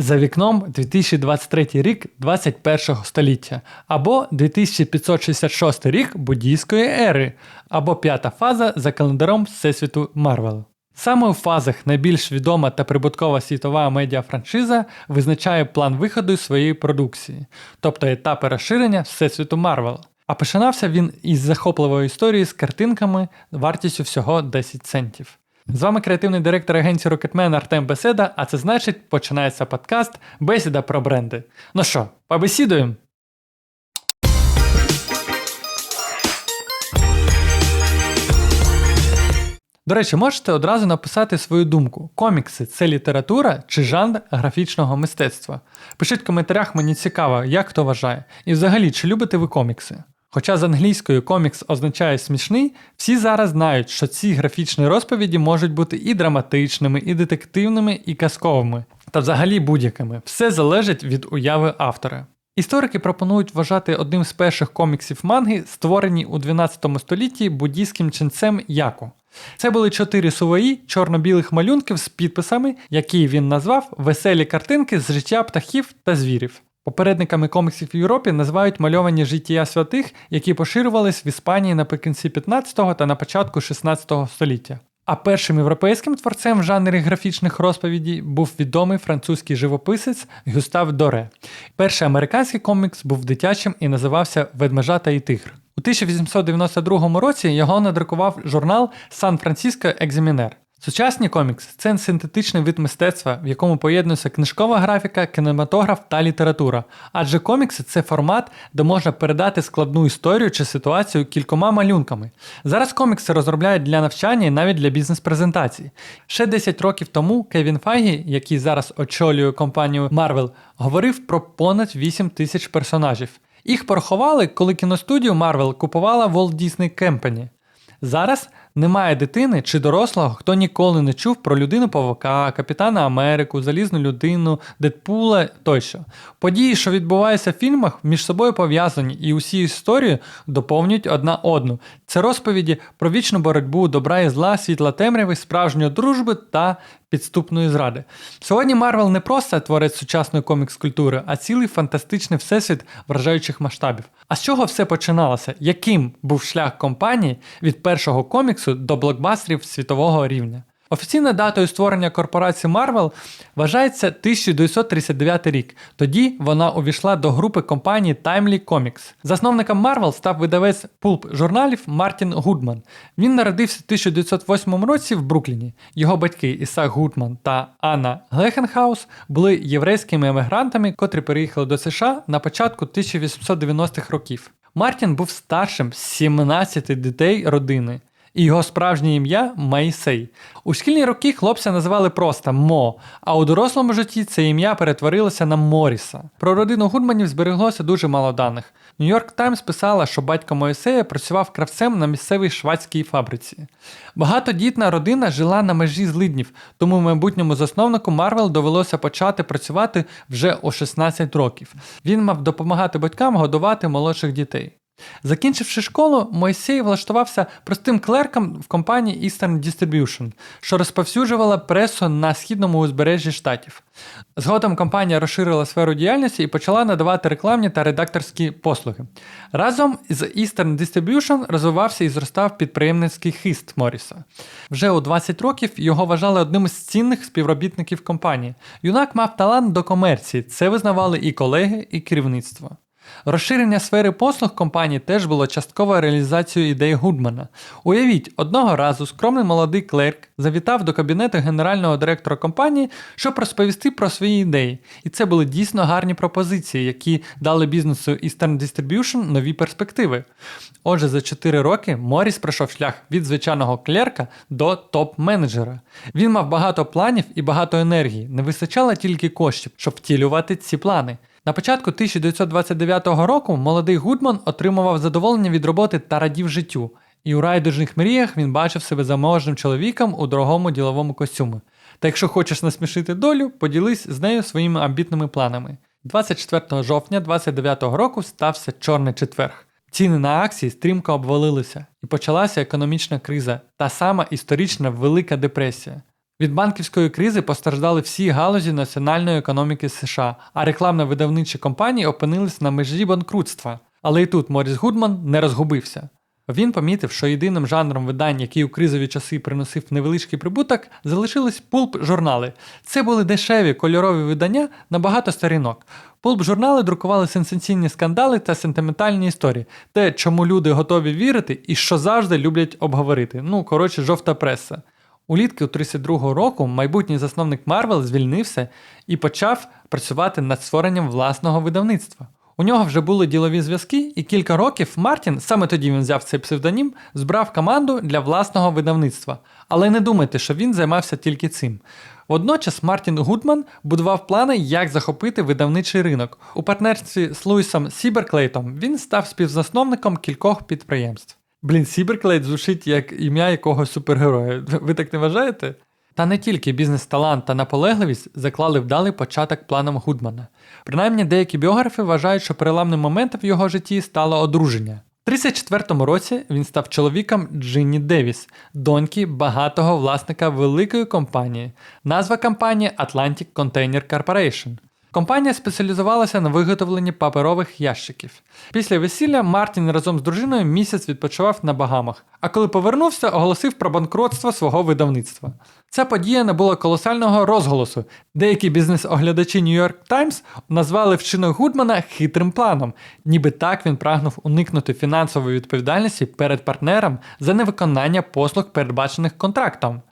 За вікном 2023 рік 21 століття, або 2566 рік буддійської ери, або п'ята фаза за календаром Всесвіту Марвел. Саме у фазах найбільш відома та прибуткова світова медіафраншиза визначає план виходу своєї продукції, тобто етапи розширення Всесвіту Марвел. А починався він із захопливої історії з картинками вартістю всього 10 центів. З вами креативний директор агенції Rocketman Артем Беседа, а це значить починається подкаст Бесіда про бренди. Ну що, побесідуємо? До речі, можете одразу написати свою думку: комікси це література чи жанр графічного мистецтва? Пишіть в коментарях, мені цікаво, як хто вважає. І взагалі, чи любите ви комікси? Хоча з англійською комікс означає смішний, всі зараз знають, що ці графічні розповіді можуть бути і драматичними, і детективними, і казковими, та взагалі будь-якими. Все залежить від уяви автора. Історики пропонують вважати одним з перших коміксів манги, створені у 12 столітті буддійським ченцем Яку. Це були чотири сувої чорно-білих малюнків з підписами, які він назвав веселі картинки з життя птахів та звірів. Попередниками коміксів в Європі називають мальовані життя святих, які поширювались в Іспанії наприкінці 15 та на початку 16 століття. А першим європейським творцем в жанрі графічних розповідей був відомий французький живописець Гюстав Доре. Перший американський комікс був дитячим і називався Ведмежата і тигр. У 1892 році його надрукував журнал Сан-Франциско Екзамінер. Сучасні комікси це синтетичний вид мистецтва, в якому поєднується книжкова графіка, кінематограф та література. Адже комікси це формат, де можна передати складну історію чи ситуацію кількома малюнками. Зараз комікси розробляють для навчання і навіть для бізнес-презентацій. Ще 10 років тому Кевін Файгі, який зараз очолює компанію Marvel, говорив про понад 8 тисяч персонажів. Їх порахували, коли кіностудію Marvel купувала Walt Disney Company. Зараз немає дитини чи дорослого, хто ніколи не чув про людину Павука, Капітана Америку, Залізну людину, Дедпула тощо. Події, що відбуваються в фільмах, між собою пов'язані і усі історії доповнюють одна одну. Це розповіді про вічну боротьбу, добра і зла, світла темряви, справжньої дружби та підступної зради. Сьогодні Марвел не просто творець сучасної комікс-культури, а цілий фантастичний всесвіт вражаючих масштабів. А з чого все починалося? Яким був шлях компанії від першого коміксу до блокбастерів світового рівня? Офіційною датою створення корпорації Marvel вважається 1939 рік. Тоді вона увійшла до групи компанії Timely Comics. Засновником Marvel став видавець пулп журналів Мартін Гудман. Він народився в 1908 році в Брукліні. Його батьки Ісак Гудман та Анна Глехенхаус були єврейськими емігрантами, котрі переїхали до США на початку 1890-х років. Мартін був старшим з 17 дітей родини і його справжнє ім'я Майсей. У шкільні роки хлопця називали просто Мо, а у дорослому житті це ім'я перетворилося на Моріса. Про родину Гудманів збереглося дуже мало даних. Нью-Йорк Таймс писала, що батько Моїсея працював кравцем на місцевій швадській фабриці. Багатодітна родина жила на межі злиднів, тому майбутньому засновнику Марвел довелося почати працювати вже у 16 років. Він мав допомагати батькам годувати молодших дітей. Закінчивши школу, Мойсей влаштувався простим клерком в компанії Eastern Distribution, що розповсюджувала пресу на східному узбережжі штатів. Згодом компанія розширила сферу діяльності і почала надавати рекламні та редакторські послуги. Разом з Eastern Distribution розвивався і зростав підприємницький хист Моріса. Вже у 20 років його вважали одним із цінних співробітників компанії. Юнак мав талант до комерції, це визнавали і колеги, і керівництво. Розширення сфери послуг компанії теж було частковою реалізацією ідеї Гудмана. Уявіть, одного разу скромний молодий клерк завітав до кабінету генерального директора компанії, щоб розповісти про свої ідеї. І це були дійсно гарні пропозиції, які дали бізнесу Eastern Distribution нові перспективи. Отже, за 4 роки Моріс пройшов шлях від звичайного клерка до топ-менеджера. Він мав багато планів і багато енергії, не вистачало тільки коштів, щоб втілювати ці плани. На початку 1929 року молодий Гудман отримував задоволення від роботи та радів життю, і у райдужних мріях він бачив себе заможним чоловіком у дорогому діловому костюмі. Та якщо хочеш насмішити долю, поділись з нею своїми амбітними планами. 24 жовтня 29 року стався Чорний четверг. Ціни на акції стрімко обвалилися, і почалася економічна криза, та сама історична Велика депресія. Від банківської кризи постраждали всі галузі національної економіки США, а рекламно-видавничі компанії опинились на межі банкрутства. Але і тут Моріс Гудман не розгубився. Він помітив, що єдиним жанром видань, який у кризові часи приносив невеличкий прибуток, залишились пулп-журнали. Це були дешеві кольорові видання на багато сторінок. Пулп-журнали друкували сенсаційні скандали та сентиментальні історії, те, чому люди готові вірити і що завжди люблять обговорити. Ну, коротше, жовта преса. Улітки у 32-го року майбутній засновник Марвел звільнився і почав працювати над створенням власного видавництва. У нього вже були ділові зв'язки, і кілька років Мартін, саме тоді він взяв цей псевдонім, збрав команду для власного видавництва. Але не думайте, що він займався тільки цим. Водночас Мартін Гудман будував плани, як захопити видавничий ринок. У партнерстві з Луїсом Сіберклейтом він став співзасновником кількох підприємств. Блін, Сіберклейт звучить як ім'я якогось супергероя. Ви так не вважаєте? Та не тільки бізнес-талант та наполегливість заклали вдалий початок планам Гудмана. Принаймні деякі біографи вважають, що переламним моментом в його житті стало одруження. У 34-му році він став чоловіком Джинні Девіс, доньки багатого власника великої компанії. Назва компанії Atlantic Container Corporation. Компанія спеціалізувалася на виготовленні паперових ящиків. Після весілля Мартін разом з дружиною місяць відпочивав на Багамах, а коли повернувся, оголосив про банкротство свого видавництва. Ця подія набула колосального розголосу. Деякі бізнес-оглядачі New York Times назвали вчинок Гудмана хитрим планом, ніби так він прагнув уникнути фінансової відповідальності перед партнером за невиконання послуг, передбачених контрактом.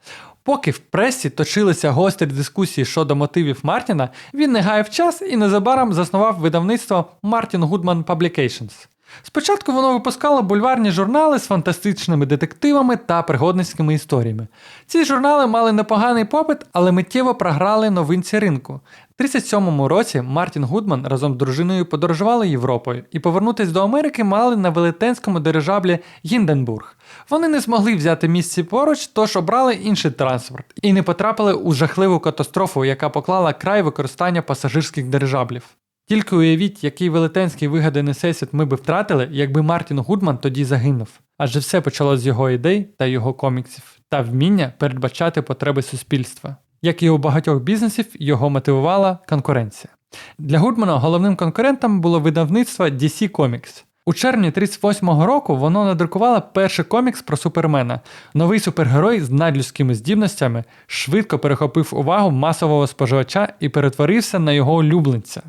Поки в пресі точилися гострі дискусії щодо мотивів Мартіна, він не гаяв час і незабаром заснував видавництво Martin Goodman Publications. Спочатку воно випускало бульварні журнали з фантастичними детективами та пригодницькими історіями. Ці журнали мали непоганий попит, але миттєво програли новинці ринку. У 37-му році Мартін Гудман разом з дружиною подорожували Європою і повернутися до Америки мали на велетенському дирижаблі Гінденбург. Вони не змогли взяти місце поруч, тож обрали інший транспорт і не потрапили у жахливу катастрофу, яка поклала край використання пасажирських дирижаблів. Тільки уявіть, який велетенський вигаданий всесвіт ми би втратили, якби Мартін Гудман тоді загинув. Адже все почалось з його ідей та його коміксів, та вміння передбачати потреби суспільства. Як і у багатьох бізнесів, його мотивувала конкуренція. Для Гудмана головним конкурентом було видавництво DC Comics. У червні 38-го року воно надрукувало перший комікс про Супермена. Новий супергерой з надлюдськими здібностями швидко перехопив увагу масового споживача і перетворився на його улюбленця.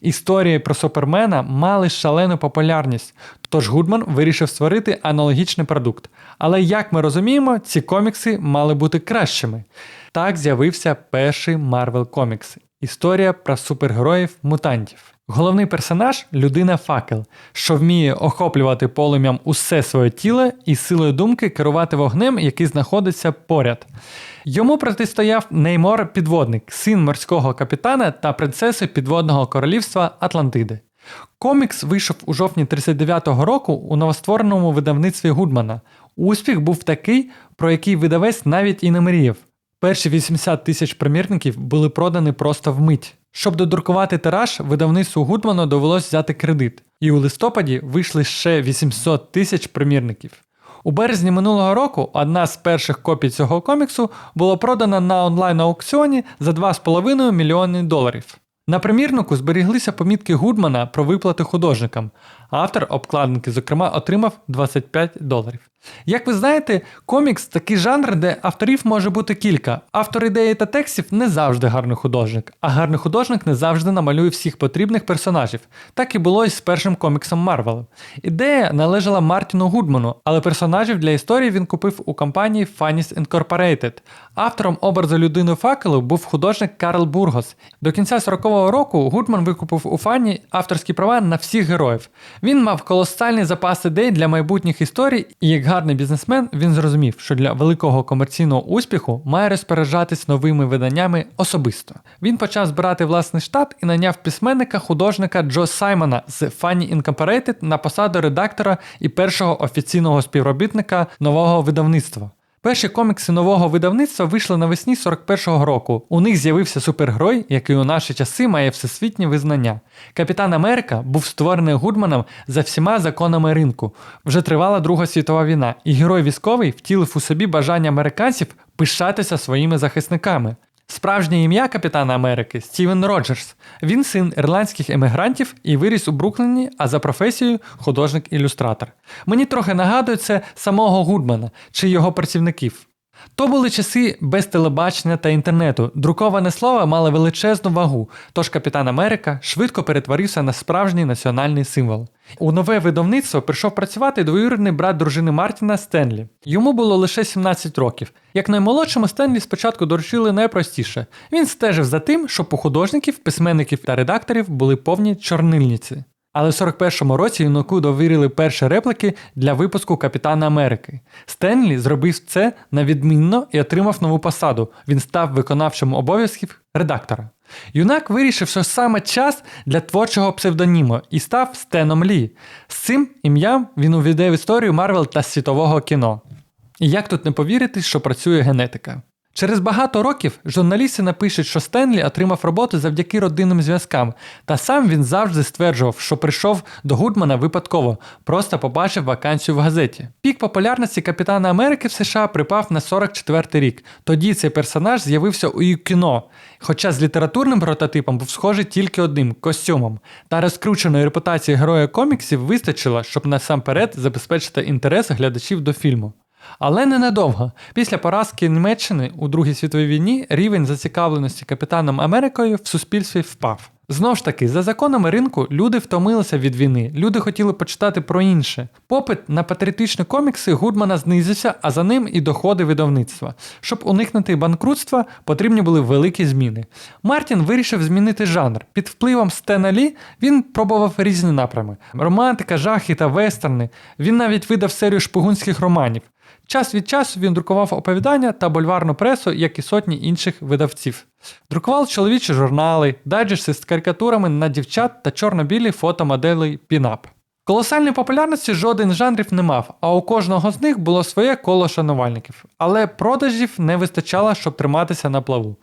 Історії про Супермена мали шалену популярність, тож Гудман вирішив створити аналогічний продукт. Але як ми розуміємо, ці комікси мали бути кращими. Так з'явився перший Marvel комікс історія про супергероїв-мутантів. Головний персонаж людина факел, що вміє охоплювати полум'ям усе своє тіло і силою думки керувати вогнем, який знаходиться поряд. Йому протистояв Неймор Підводник, син морського капітана та принцеси підводного королівства Атлантиди. Комікс вийшов у жовтні 39-го року у новоствореному видавництві Гудмана. Успіх був такий, про який видавець навіть і не мріяв. Перші 80 тисяч примірників були продані просто вмить. Щоб додрукувати тираж, видавництву Гудману довелось взяти кредит, і у листопаді вийшли ще 800 тисяч примірників. У березні минулого року одна з перших копій цього коміксу була продана на онлайн-аукціоні за 2,5 мільйони доларів. На примірнику зберіглися помітки Гудмана про виплати художникам. Автор обкладинки, зокрема, отримав 25 доларів. Як ви знаєте, комікс такий жанр, де авторів може бути кілька. Автор ідеї та текстів не завжди гарний художник, а гарний художник не завжди намалює всіх потрібних персонажів. Так і було і з першим коміксом Марвел. Ідея належала Мартіну Гудману, але персонажів для історії він купив у компанії Funnies Incorporated. Автором образу людини факелу був художник Карл Бургос. До кінця 40-го року Гудман викупив у Фанні авторські права на всіх героїв. Він мав колосальний запас ідей для майбутніх історій, і як гарний бізнесмен він зрозумів, що для великого комерційного успіху має розпоряджатись новими виданнями особисто. Він почав збирати власний штат і наняв письменника художника Джо Саймона з Funny Incorporated на посаду редактора і першого офіційного співробітника нового видавництва. Перші комікси нового видавництва вийшли навесні 41-го року. У них з'явився супергерой, який у наші часи має всесвітнє визнання. Капітан Америка був створений Гудманом за всіма законами ринку. Вже тривала Друга світова війна, і герой військовий втілив у собі бажання американців пишатися своїми захисниками. Справжнє ім'я капітана Америки Стівен Роджерс. Він син ірландських емігрантів і виріс у Брукліні, а за професією художник-ілюстратор. Мені трохи нагадує це самого Гудмана чи його працівників. То були часи без телебачення та інтернету. Друковане слово мало величезну вагу, тож капітан Америка швидко перетворився на справжній національний символ. У нове видавництво прийшов працювати двоюрідний брат дружини Мартіна Стенлі. Йому було лише 17 років. Як наймолодшому Стенлі спочатку доручили найпростіше. Він стежив за тим, щоб у художників, письменників та редакторів були повні чорнильниці. Але в 41-му році юнаку довірили перші реплики для випуску Капітана Америки. Стенлі зробив це на відмінно і отримав нову посаду. Він став виконавчим обов'язків редактора. Юнак вирішив, що саме час для творчого псевдоніму і став Стеном Лі. З цим ім'ям він увійде в історію Марвел та світового кіно. І як тут не повірити, що працює генетика? Через багато років журналісти напишуть, що Стенлі отримав роботу завдяки родинним зв'язкам, та сам він завжди стверджував, що прийшов до Гудмана випадково, просто побачив вакансію в газеті. Пік популярності Капітана Америки в США припав на 44-й рік. Тоді цей персонаж з'явився у кіно, хоча з літературним прототипом був схожий тільки одним костюмом. Та розкрученої репутації героя коміксів вистачило, щоб насамперед забезпечити інтерес глядачів до фільму. Але ненадовго. Після поразки Німеччини у Другій світовій війні рівень зацікавленості капітаном Америкою в суспільстві впав. Знову ж таки, за законами ринку люди втомилися від війни, люди хотіли почитати про інше. Попит на патріотичні комікси Гудмана знизився, а за ним і доходи видавництва. Щоб уникнути банкрутства, потрібні були великі зміни. Мартін вирішив змінити жанр. Під впливом Стена Лі він пробував різні напрями: романтика, жахи та вестерни. Він навіть видав серію шпигунських романів. Час від часу він друкував оповідання та бульварну пресу, як і сотні інших видавців. Друкував чоловічі журнали, дайджести з карикатурами на дівчат та чорно-білі фотомоделей пінап. Колосальної популярності жоден з жанрів не мав, а у кожного з них було своє коло шанувальників, але продажів не вистачало, щоб триматися на плаву.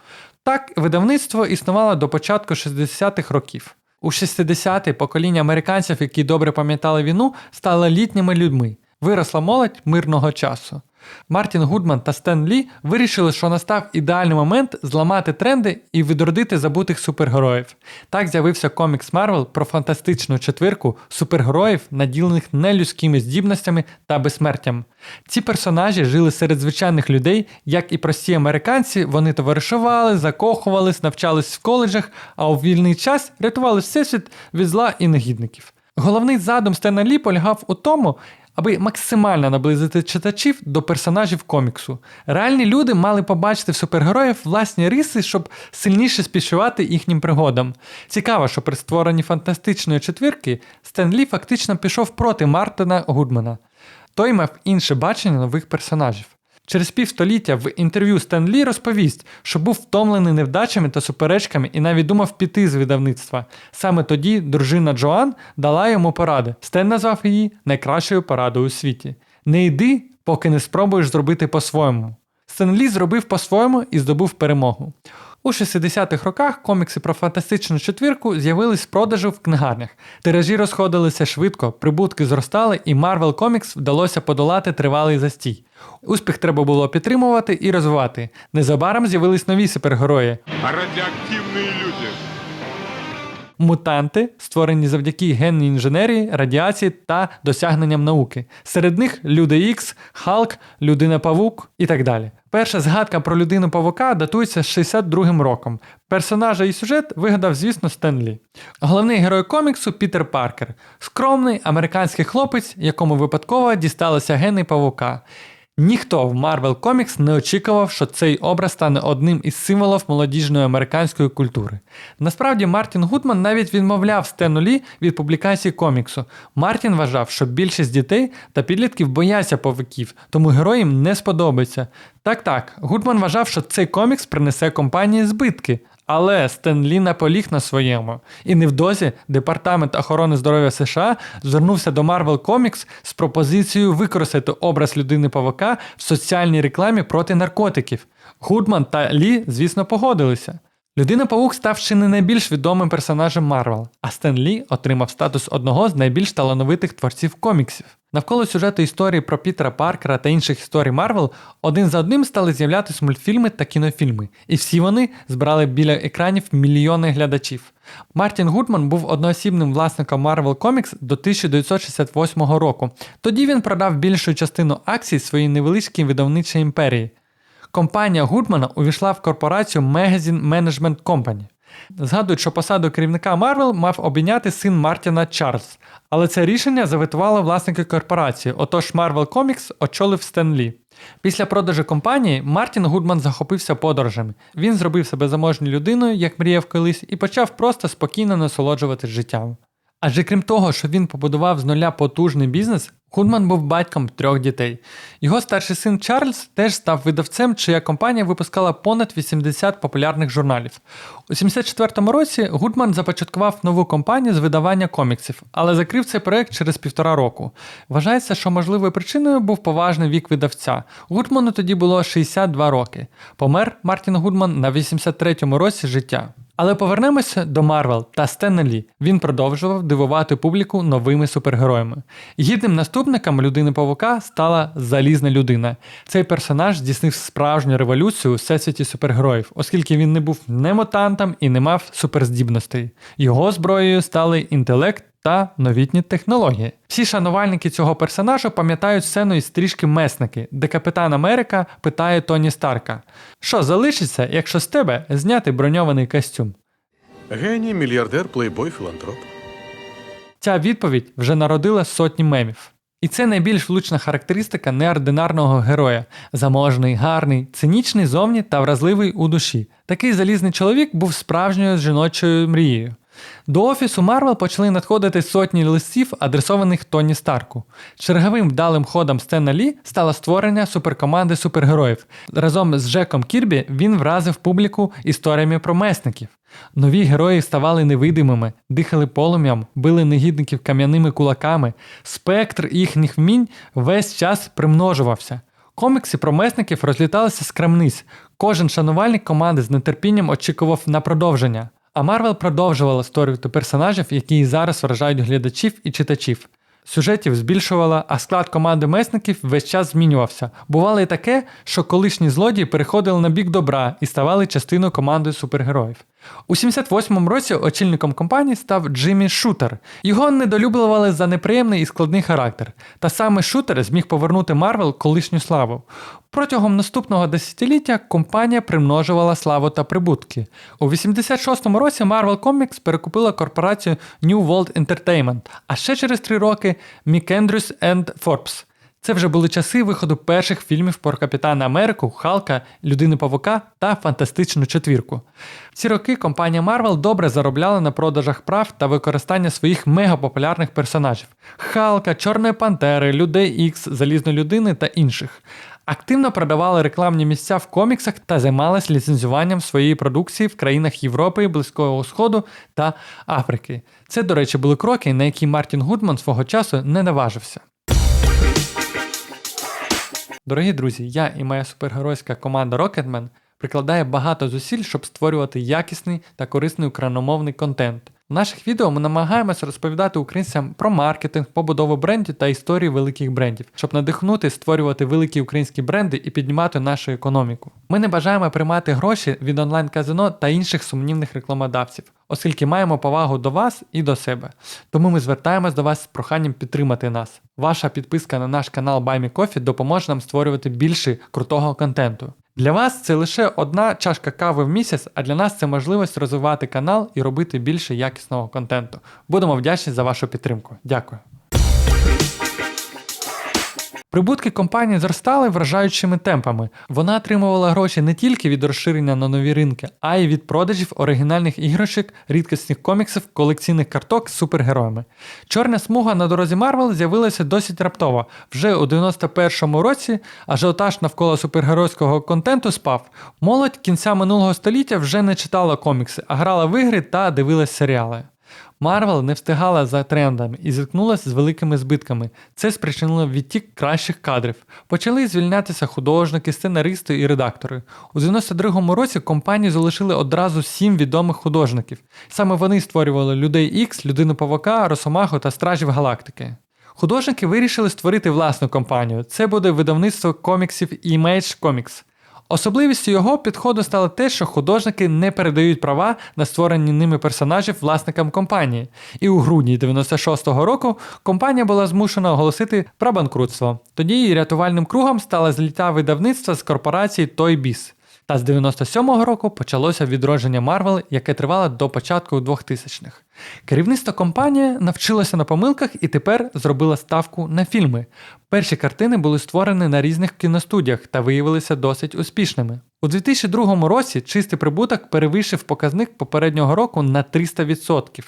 Так, видавництво існувало до початку 60-х років. У 60-ті покоління американців, які добре пам'ятали війну, стали літніми людьми. Виросла молодь мирного часу. Мартін Гудман та Стен Лі вирішили, що настав ідеальний момент зламати тренди і відродити забутих супергероїв. Так з'явився комікс Марвел про фантастичну четвірку супергероїв, наділених нелюдськими здібностями та безсмертям. Ці персонажі жили серед звичайних людей, як і прості американці, вони товаришували, закохувались, навчались в коледжах, а у вільний час рятували всесвіт від зла і негідників. Головний задум Стена Лі полягав у тому, аби максимально наблизити читачів до персонажів коміксу. Реальні люди мали побачити в супергероїв власні риси, щоб сильніше співчувати їхнім пригодам. Цікаво, що при створенні фантастичної четвірки Стен Лі фактично пішов проти Мартина Гудмана. Той мав інше бачення нових персонажів. Через півстоліття в інтерв'ю Стен Лі розповість, що був втомлений невдачами та суперечками і навіть думав піти з видавництва. Саме тоді дружина Джоан дала йому поради. Стен назвав її найкращою порадою у світі. Не йди, поки не спробуєш зробити по-своєму. Стен Лі зробив по-своєму і здобув перемогу. У 60-х роках комікси про фантастичну четвірку з'явились в продажу в книгарнях. Тиражі розходилися швидко, прибутки зростали, і Marvel Comics вдалося подолати тривалий застій. Успіх треба було підтримувати і розвивати. Незабаром з'явились нові супергерої. Радиоактивные люди. Мутанти, створені завдяки генній інженерії, радіації та досягненням науки. Серед них Люди Ікс, Халк, Людина Павук і так далі. Перша згадка про людину павука датується 62-м роком. Персонажа і сюжет вигадав, звісно, Стенлі. Головний герой коміксу Пітер Паркер, скромний американський хлопець, якому випадково дісталися гени павука. Ніхто в Marvel Comics не очікував, що цей образ стане одним із символів молодіжної американської культури. Насправді, Мартін Гудман навіть відмовляв Стену Лі від публікації коміксу. Мартін вважав, що більшість дітей та підлітків бояться павуків, тому герой їм не сподобається. Так так, Гудман вважав, що цей комікс принесе компанії збитки. Але Стен Лі наполіг на своєму. І невдовзі Департамент охорони здоров'я США звернувся до Marvel Comics з пропозицією використати образ людини павука в соціальній рекламі проти наркотиків. Гудман та Лі, звісно, погодилися. Людина Павук став чи не найбільш відомим персонажем Марвел, а Стен Лі отримав статус одного з найбільш талановитих творців коміксів. Навколо сюжету історії про Пітера Паркера та інших історій Марвел один за одним стали з'являтися мультфільми та кінофільми, і всі вони збирали біля екранів мільйони глядачів. Мартін Гудман був одноосібним власником Marvel Comics до 1968 року. Тоді він продав більшу частину акцій своїй невеличкій видавничій імперії. Компанія Гудмана увійшла в корпорацію Magazine Management Company. Згадують, що посаду керівника Марвел мав обійняти син Мартіна Чарльз, але це рішення заветували власники корпорації, отож Marvel Comics очолив Стен Лі. Після продажу компанії Мартін Гудман захопився подорожами. Він зробив себе заможною людиною, як мріяв колись, і почав просто спокійно насолоджуватись життям. Адже крім того, що він побудував з нуля потужний бізнес, Гудман був батьком трьох дітей. Його старший син Чарльз теж став видавцем, чия компанія випускала понад 80 популярних журналів. У 74-му році Гудман започаткував нову компанію з видавання коміксів, але закрив цей проект через півтора року. Вважається, що можливою причиною був поважний вік видавця. Гудману тоді було 62 роки. Помер Мартін Гудман на 83-му році життя. Але повернемося до Марвел та Стена. Він продовжував дивувати публіку новими супергероями. Гідним наступником людини Павука стала залізна людина. Цей персонаж здійснив справжню революцію у всесвіті супергероїв, оскільки він не був не мутантом і не мав суперздібностей. Його зброєю стали інтелект. Та новітні технології. Всі шанувальники цього персонажа пам'ятають сцену із стрічки Месники, де капітан Америка питає Тоні Старка: що залишиться, якщо з тебе зняти броньований костюм? Геній, мільярдер, плейбой, філантроп. Ця відповідь вже народила сотні мемів. І це найбільш влучна характеристика неординарного героя: заможний, гарний, цинічний зовні та вразливий у душі. Такий залізний чоловік був справжньою жіночою мрією. До офісу Марвел почали надходити сотні листів, адресованих Тоні Старку. Черговим вдалим ходом Стена Лі стало створення суперкоманди супергероїв. Разом з Джеком Кірбі він вразив публіку історіями про месників. Нові герої ставали невидимими, дихали полум'ям, били негідників кам'яними кулаками. Спектр їхніх вмінь весь час примножувався. Комікси про месників розліталися з крамниць. Кожен шанувальник команди з нетерпінням очікував на продовження. А Марвел продовжувала створювати персонажів, які і зараз вражають глядачів і читачів. Сюжетів збільшувала, а склад команди месників весь час змінювався. Бувало і таке, що колишні злодії переходили на бік добра і ставали частиною команди супергероїв. У 78-му році очільником компанії став Джиммі Шутер. Його недолюблювали за неприємний і складний характер. Та саме Шутер зміг повернути Марвел колишню славу. Протягом наступного десятиліття компанія примножувала славу та прибутки. У 86-му році Marvel Comics перекупила корпорацію New World Entertainment, а ще через три роки and Forbes. Це вже були часи виходу перших фільмів про Капітана Америку, Халка, Людини Павука та Фантастичну четвірку. В ці роки компанія Marvel добре заробляла на продажах прав та використання своїх мегапопулярних персонажів: Халка, Чорної Пантери, Людей Ікс, Залізної людини та інших. Активно продавали рекламні місця в коміксах та займалась ліцензуванням своєї продукції в країнах Європи, Близького Сходу та Африки. Це, до речі, були кроки, на які Мартін Гудман свого часу не наважився. Дорогі друзі, я і моя супергеройська команда Rocketman прикладає багато зусиль, щоб створювати якісний та корисний україномовний контент. В наших відео ми намагаємося розповідати українцям про маркетинг, побудову брендів та історії великих брендів, щоб надихнути створювати великі українські бренди і піднімати нашу економіку. Ми не бажаємо приймати гроші від онлайн-казино та інших сумнівних рекламодавців, оскільки маємо повагу до вас і до себе. Тому ми звертаємось до вас з проханням підтримати нас. Ваша підписка на наш канал BuyMeCoffee допоможе нам створювати більше крутого контенту. Для вас це лише одна чашка кави в місяць, а для нас це можливість розвивати канал і робити більше якісного контенту. Будемо вдячні за вашу підтримку. Дякую. Прибутки компанії зростали вражаючими темпами. Вона отримувала гроші не тільки від розширення на нові ринки, а й від продажів оригінальних іграшок, рідкісних коміксів, колекційних карток з супергероями. Чорна смуга на дорозі Марвел з'явилася досить раптово. Вже у 91-му році ажіотаж навколо супергеройського контенту спав. Молодь кінця минулого століття вже не читала комікси, а грала в ігри та дивилась серіали. Марвел не встигала за трендами і зіткнулася з великими збитками. Це спричинило відтік кращих кадрів. Почали звільнятися художники, сценаристи і редактори. У 92-му році компанію залишили одразу сім відомих художників. Саме вони створювали людей Ікс, людину Павука, Росомаху та Стражів Галактики. Художники вирішили створити власну компанію. Це буде видавництво коміксів Image Comics. Особливістю його підходу стало те, що художники не передають права на створені ними персонажів власникам компанії. І у грудні 96-го року компанія була змушена оголосити про банкрутство. Тоді її рятувальним кругом стала зліта видавництва з корпорації Той Biz. Та з 97-го року почалося відродження Марвел, яке тривало до початку 2000-х. Керівництво компанії навчилося на помилках і тепер зробило ставку на фільми. Перші картини були створені на різних кіностудіях та виявилися досить успішними. У 2002 році чистий прибуток перевищив показник попереднього року на 300%.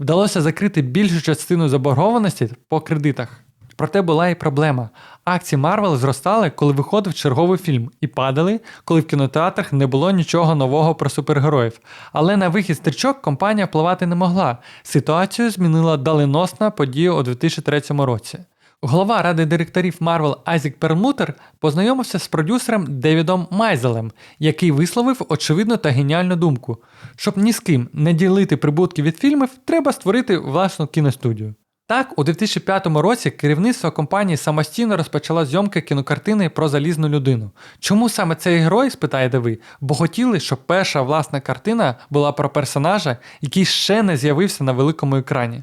Вдалося закрити більшу частину заборгованості по кредитах. Проте була і проблема. Акції Марвел зростали, коли виходив черговий фільм, і падали, коли в кінотеатрах не було нічого нового про супергероїв. Але на вихід стрічок компанія впливати не могла. Ситуацію змінила доленосна подія у 2003 році. Голова ради директорів Марвел Айзек Пермутер познайомився з продюсером Девідом Майзелем, який висловив очевидну та геніальну думку: щоб ні з ким не ділити прибутки від фільмів, треба створити власну кіностудію. Так, у 2005 році керівництво компанії самостійно розпочало зйомки кінокартини про залізну людину. Чому саме цей герой, спитаєте ви, бо хотіли, щоб перша власна картина була про персонажа, який ще не з'явився на великому екрані.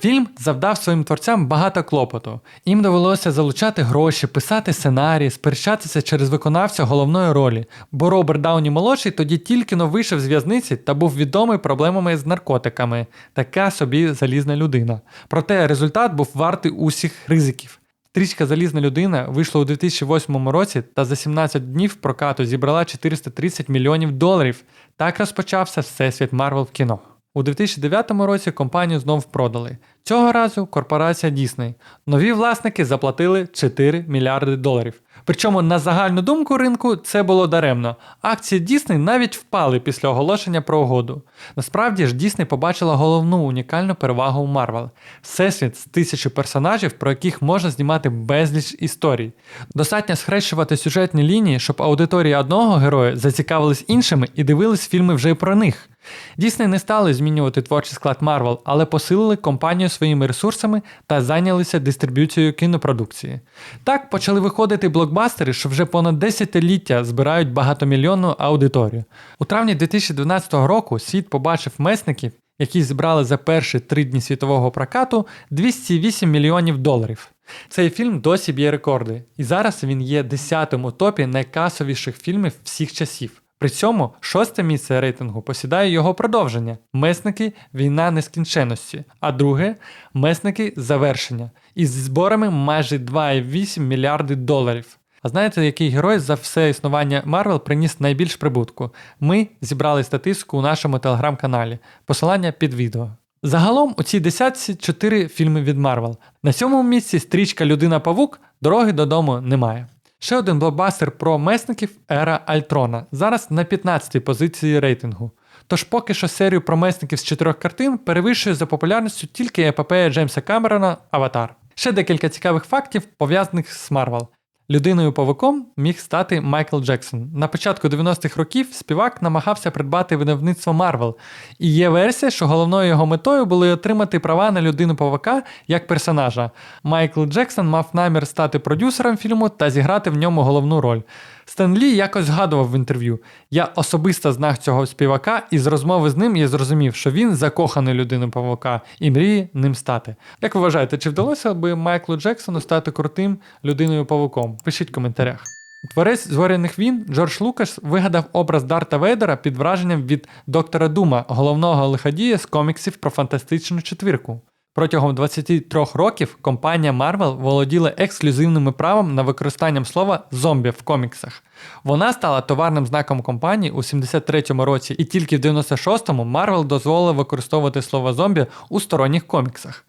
Фільм завдав своїм творцям багато клопоту. Їм довелося залучати гроші, писати сценарії, сперечатися через виконавця головної ролі, бо Роберт Дауні молодший тоді тільки но вийшов з в'язниці та був відомий проблемами з наркотиками, така собі залізна людина. Проте результат був вартий усіх ризиків. Стрічка Залізна людина вийшла у 2008 році та за 17 днів прокату зібрала 430 мільйонів доларів. Так розпочався всесвіт Марвел в кіно. У 2009 році компанію знов продали. Цього разу корпорація Disney. Нові власники заплатили 4 мільярди доларів. Причому на загальну думку ринку це було даремно. Акції Disney навіть впали після оголошення про угоду. Насправді ж Disney побачила головну унікальну перевагу у Marvel – всесвіт з тисячі персонажів, про яких можна знімати безліч історій. Достатньо схрещувати сюжетні лінії, щоб аудиторія одного героя зацікавились іншими і дивились фільми вже й про них. Дійсно не стали змінювати творчий склад Marvel, але посилили компанію своїми ресурсами та зайнялися дистриб'юцією кінопродукції. Так почали виходити блокбастери, що вже понад десятиліття збирають багатомільйонну аудиторію. У травні 2012 року світ побачив месників, які зібрали за перші три дні світового прокату 208 мільйонів доларів. Цей фільм досі б'є рекорди, і зараз він є десятим у топі найкасовіших фільмів всіх часів. При цьому шосте місце рейтингу посідає його продовження Месники Війна нескінченності, а друге Месники Завершення із зборами майже 2,8 мільярди доларів. А знаєте, який герой за все існування Марвел приніс найбільш прибутку? Ми зібрали статистику у нашому телеграм-каналі. Посилання під відео. Загалом у цій десятці 4 фільми від Марвел. На сьомому місці стрічка Людина Павук, дороги додому немає. Ще один блокбастер про месників Ера Альтрона. Зараз на 15-й позиції рейтингу. Тож поки що серію про месників з чотирьох картин перевищує за популярністю тільки епопея Джеймса Камерона Аватар. Ще декілька цікавих фактів, пов'язаних з Марвел. Людиною павуком міг стати Майкл Джексон. На початку 90-х років співак намагався придбати видавництво Марвел. І є версія, що головною його метою було отримати права на людину павука як персонажа. Майкл Джексон мав намір стати продюсером фільму та зіграти в ньому головну роль. Стен якось згадував в інтерв'ю: я особисто знав цього співака, і з розмови з ним я зрозумів, що він закоханий людиною павука і мріє ним стати. Як ви вважаєте, чи вдалося би Майклу Джексону стати крутим людиною павуком? Пишіть в коментарях. Творець зоряних війн Джордж Лукас вигадав образ Дарта Вейдера під враженням від доктора Дума, головного лиходія з коміксів про фантастичну четвірку. Протягом 23 років компанія Marvel володіла ексклюзивним правом на використанням слова зомбі в коміксах. Вона стала товарним знаком компанії у 73-му році, і тільки в 96-му Marvel дозволила використовувати слово зомбі у сторонніх коміксах.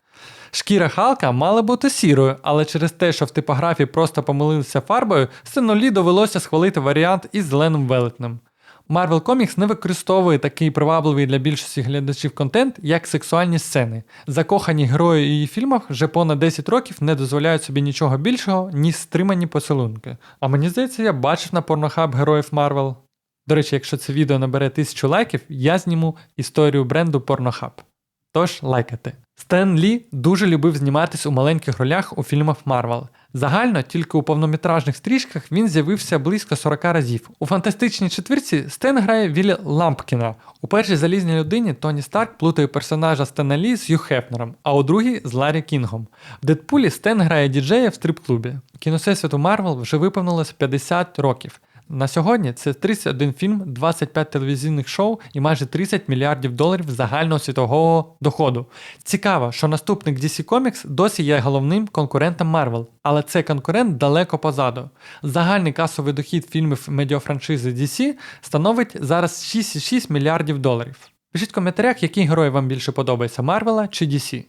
Шкіра Халка мала бути сірою, але через те, що в типографії просто помилилися фарбою, Синолі довелося схвалити варіант із зеленим велетнем. Marvel Comics не використовує такий привабливий для більшості глядачів контент, як сексуальні сцени. Закохані герої її фільмах вже понад 10 років не дозволяють собі нічого більшого, ніж стримані поцілунки. А мені здається, я бачив на порнохаб героїв Marvel. До речі, якщо це відео набере тисячу лайків, я зніму історію бренду Pornhub. Тож лайкайте. Стен Лі дуже любив зніматись у маленьких ролях у фільмах Марвел. Загально тільки у повнометражних стрічках він з'явився близько 40 разів. У фантастичній четвірці Стен грає Віллі Лампкіна. У першій залізній людині Тоні Старк плутає персонажа Стена Лі з Ю Хефнером, а у другій з Ларі Кінгом. В Дедпулі Стен грає діджея в стрип-клубі. Кіносесвіту Марвел вже виповнилось 50 років. На сьогодні це 31 фільм, 25 телевізійних шоу і майже 30 мільярдів доларів загального світового доходу. Цікаво, що наступник DC Comics досі є головним конкурентом Marvel, але цей конкурент далеко позаду. Загальний касовий дохід фільмів медіафраншизи DC становить зараз 6,6 мільярдів доларів. Пишіть в коментарях, який герой вам більше подобається Марвела чи DC.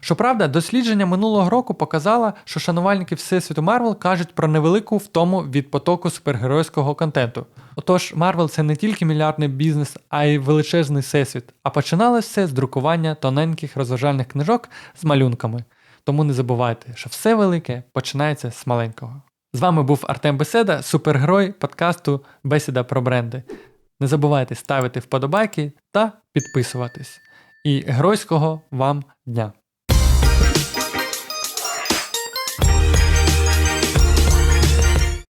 Щоправда, дослідження минулого року показало, що шанувальники Всесвіту Марвел кажуть про невелику втому від потоку супергеройського контенту. Отож, Марвел це не тільки мільярдний бізнес, а й величезний всесвіт. А починалось все з друкування тоненьких розважальних книжок з малюнками. Тому не забувайте, що все велике починається з маленького. З вами був Артем Беседа, супергерой подкасту Бесіда про бренди. Не забувайте ставити вподобайки та підписуватись. І геройського вам дня!